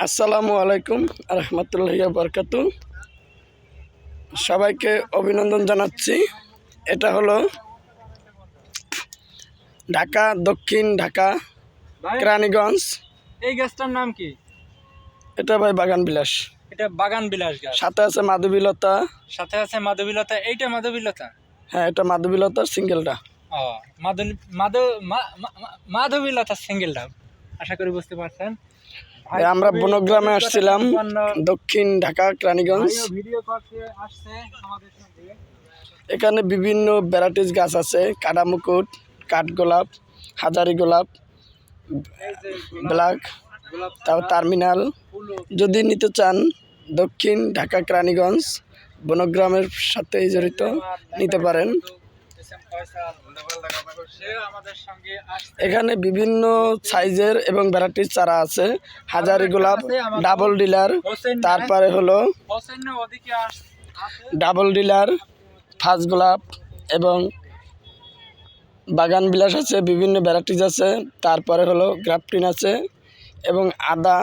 আসসালামু আলাইকুম রহমতুল্লাহ বরকাতু সবাইকে অভিনন্দন জানাচ্ছি। এটা হলো ঢাকা দক্ষিণ ঢাকা ভাই কেরানীগঞ্জ। এই গাছটার নাম কি? এটা ভাই বাগান বিলাস। এটা বাগান বিলাস গাছ। সাথে আছে মাধবীলতা। সাথে আছে মাধবীলতা। এইটা মাধবীলতা? হ্যাঁ এটা মাধবীলতার সিঙ্গেলটা। ও মাধবী মাধব মা- মা- মা- মাধবীলতা সিঙ্গেলটা। আশা করি বুঝতে পারছেন। আমরা বনগ্রামে আসছিলাম দক্ষিণ ঢাকা কেরানীগঞ্জ। এখানে বিভিন্ন ভ্যারাইটিস গাছ আছে কাটামুকুট কাঠগোলাপ হাজারি গোলাপ এই যে ব্ল্যাক গোলাপ তারপর টার্মিনাল। যদি নিতে চান দক্ষিণ ঢাকা কেরানীগঞ্জ বনগ্রামের সাথে জড়িত নিতে পারেন। এখানে বিভিন্ন সাইজের এবং ভ্যারাইটির চারা আছে। হাজারি গোলাপ ডাবল ডিলার তারপরে হলো ডাবল ডিলার ফার্স্ট গোলাপ এবং বাগান বিলাস আছে বিভিন্ন ভ্যারাইটিস আছে। তারপরে হলো গ্রাফটিন আছে এবং আদা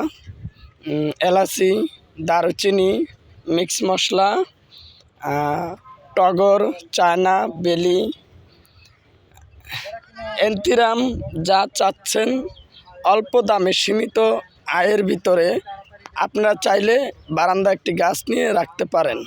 এলাচি দারুচিনি মিক্স মশলা টগর, চায়না, বেলি এন্তিরাম যা চাচ্ছেন অল্প দামে সীমিত আয়ের ভিতরে আপনারা চাইলে বারান্দা একটি গাছ নিয়ে রাখতে পারেন।